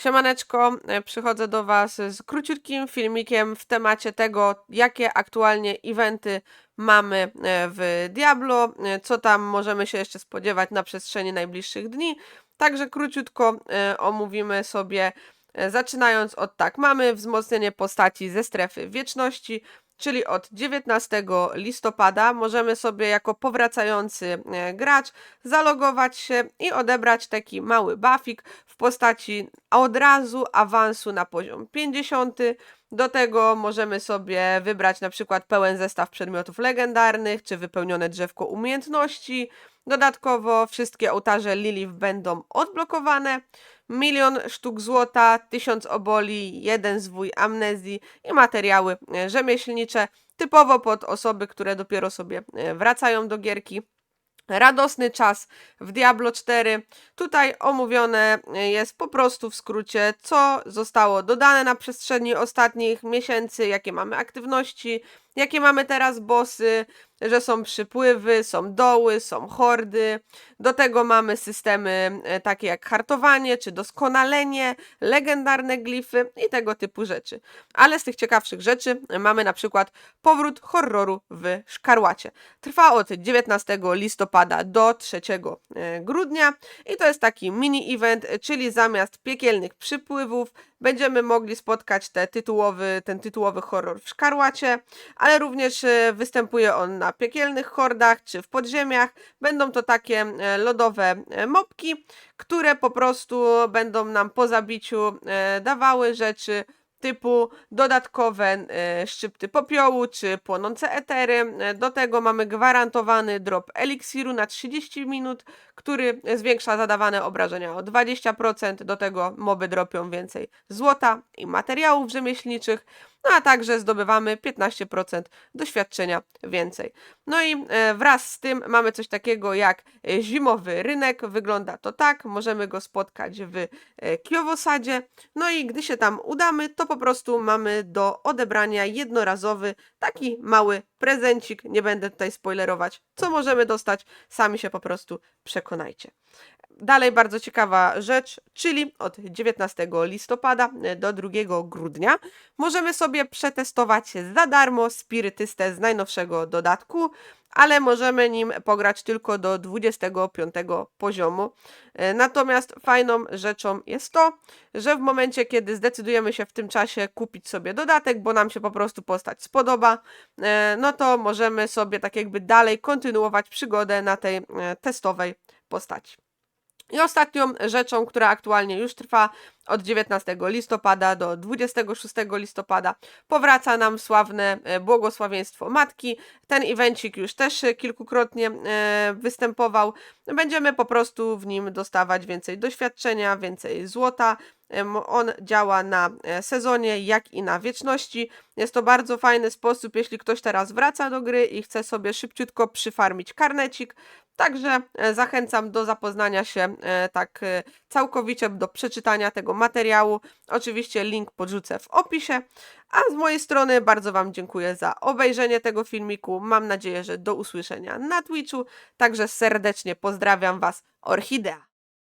Siemaneczko, e, przychodzę do Was z króciutkim filmikiem w temacie tego, jakie aktualnie eventy mamy e, w Diablo, e, co tam możemy się jeszcze spodziewać na przestrzeni najbliższych dni. Także króciutko omówimy sobie, zaczynając od tak, mamy wzmocnienie postaci ze strefy wieczności, czyli od 19 listopada możemy sobie jako powracający e, gracz zalogować się i odebrać taki mały buffik w postaci od razu awansu na poziom 50. Do tego możemy sobie wybrać na przykład pełen zestaw przedmiotów legendarnych, czy wypełnione drzewko umiejętności. Dodatkowo wszystkie ołtarze Lilith będą odblokowane. Milion sztuk złota, tysiąc oboli, jeden zwój amnezji i materiały e, rzemieślnicze, typowo pod osoby, które dopiero sobie e, wracają do gierki. Radosny czas w Diablo 4. Tutaj omówione e, jest po prostu w skrócie, co zostało dodane na przestrzeni ostatnich miesięcy, jakie mamy aktywności, jakie mamy teraz bossy, że są przypływy, są doły, są hordy. Do tego mamy systemy e, takie jak hartowanie czy doskonalenie, legendarne glify i tego typu rzeczy. Ale z tych ciekawszych rzeczy mamy na przykład powrót horroru w Szkarłacie. Trwa od 19 listopada do 3 e, grudnia i to jest taki mini event, czyli zamiast piekielnych przypływów będziemy mogli spotkać te tytułowy, ten tytułowy horror w Szkarłacie, ale również e, występuje on na piekielnych hordach czy w podziemiach. Będą to takie e, lodowe e, mopki, które po prostu będą nam po zabiciu dawały rzeczy typu dodatkowe szczypty popiołu czy płonące etery. Do tego mamy gwarantowany drop eliksiru na 30 minut, który zwiększa zadawane obrażenia o 20%. Do tego moby dropią więcej złota i materiałów rzemieślniczych. No a także zdobywamy 15% doświadczenia więcej. No i e, wraz z tym mamy coś takiego jak e, zimowy rynek. Wygląda to tak, możemy go spotkać w e, Kiowosadzie. No i gdy się tam udamy, to po prostu mamy do odebrania jednorazowy taki mały prezencik. Nie będę tutaj spoilerować, co możemy dostać. Sami się po prostu przekonajcie. Dalej bardzo ciekawa rzecz, czyli od 19 listopada do 2 grudnia możemy sobie przetestować za darmo spirytystę z najnowszego dodatku, ale możemy nim pograć tylko do 25 poziomu. E, Natomiast fajną rzeczą jest to, że w momencie, kiedy zdecydujemy się w tym czasie kupić sobie dodatek, bo nam się po prostu postać spodoba, e, no to możemy sobie tak jakby dalej kontynuować przygodę na tej e, testowej postaci. I ostatnią rzeczą, która aktualnie już trwa od 19 listopada do 26 listopada, powraca nam sławne e, błogosławieństwo Matki. Ten evencik już też e, kilkukrotnie e, występował. Będziemy po prostu w nim dostawać więcej doświadczenia, więcej złota. On działa na sezonie, jak i na wieczności. Jest to bardzo fajny sposób, jeśli ktoś teraz wraca do gry i chce sobie szybciutko przyfarmić karnecik. Także zachęcam do zapoznania się tak całkowicie, do przeczytania tego materiału. Oczywiście link podrzucę w opisie. A z mojej strony bardzo Wam dziękuję za obejrzenie tego filmiku. Mam nadzieję, że do usłyszenia na Twitchu. Także serdecznie pozdrawiam Was, Orchidea.